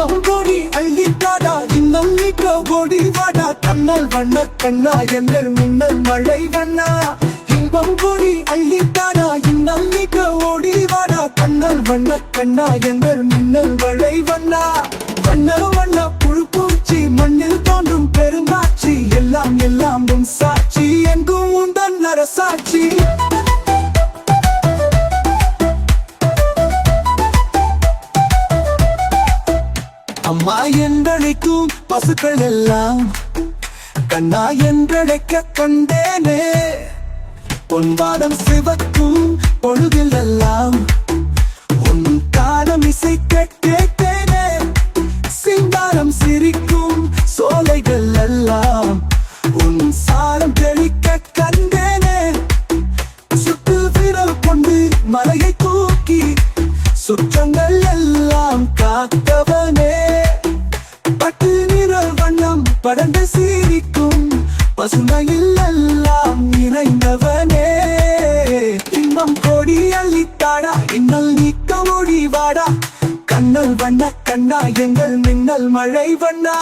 இன்பம் கோடி அள்ளித்தாடா இன்னும் நீக்க ஓடி வாடா. தன்னல் வண்ண கண்ணா என்னர் முன்னல் மழை வண்ணா. இன்பம் கோடி அள்ளித்தாடா இன்னும் நீக்க ஓடி வாடா. தன்னல் வண்ண கண்ணா என்னர் முன்னல் மழை வண்ணா. வண்ண வண்ண புழு பூச்சி மண்ணில் தோன்றும் பெருமாள் அம்மா என்றழைக்கும் பசுக்கள் எல்லாம் கண்ணா என்றழைக்க கண்டேனே. பொன்வாடம் சிவக்கும் பொழுதில் எல்லாம் உன் காலம் இசை கேட்டேனே. சிங்காரம் சிரிக்கும் சோலைகள் எல்லாம் உன் சாரம் தெளிக்க கண்டேனே. சுட்டு விரல் கொண்டு மலையை தூக்கி சுற்றங்கள் பசுமையில் எல்லாம் நிறைந்தவனே. இன்பம் கொடி அள்ளித்தாடா இன்னல் நீக்க முடிவாடா. கண்ணல் வண்ண கண்ணா எங்கள் மின்னல் மழை வண்ணா.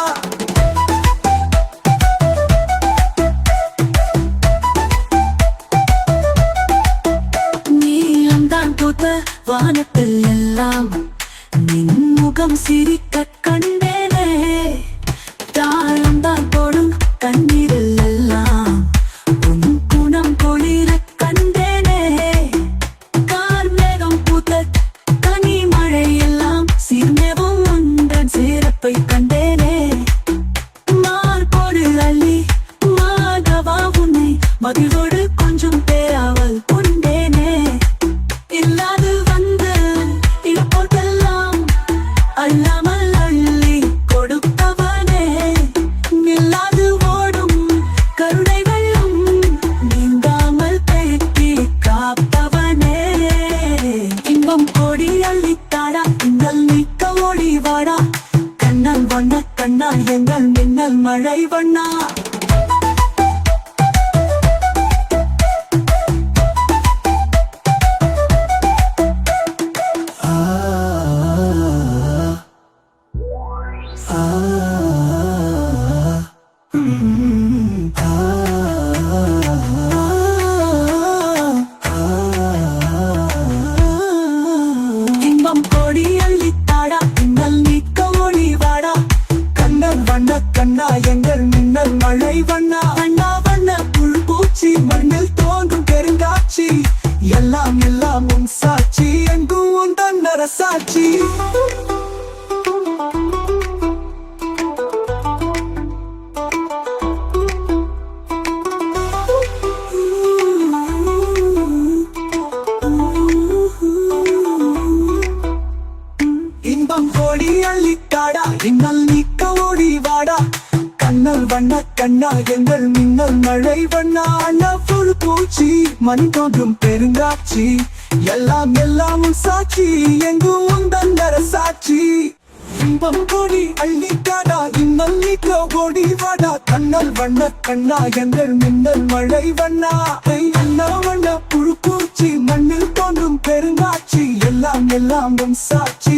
வானத்தில் எல்லாம். நின் முகம் சிரிக்க கண்டேனே மகிழ்வோடு கொஞ்சம் பேராவல் கொண்டேனே இல்லாது வந்து இப்போதெல்லாம் அல்லாமல் அள்ளி கொடுத்தவனே. இல்லாது ஓடும் கருணை வெள்ளம் நீங்காமல் தேக்கி காப்பவனே. இன்பம் கோடி அள்ளித்தாடா இன்னல் மிக்க ஓடி வாடா. கண்ணன் வண்ண கண்ணா எங்கள் மின்னல் மழை வண்ணா. கண்ணல் கண்ணா எங்கள் மின்னல் மழை வண்ணா. அண்ணா வண்ண புல் பூச்சி மண்ணில் தோன்றும் பெருங்காட்சி. எல்லாம் எல்லாம் உன் சாட்சி எங்கும் உந்தன் நரசாட்சி இன்பம் கோடி அள்ளித்தாடா இன்னல் கண்ணா கண்ணா எங்கள் மின்னல் மழை வண்ணா அண்ணா புழு பூச்சி மண் தோன்றும் பெருங்காட்சி. எல்லாம் எல்லாமும் சாட்சி எங்கும் உந்தன் சாட்சி. இன்பம் கோடி அள்ளித்தாடா இன்னல் நீக்க ஓடி வாடா. கண்ணல் வண்ண கண்ணா எங்கள் மின்னல் மழை வண்ணா. ஐ, அண்ணா வண்ண புழு பூச்சி மண்ணில் தோன்றும் பெருங்காட்சி. எல்லாம் எல்லாம் சாட்சி.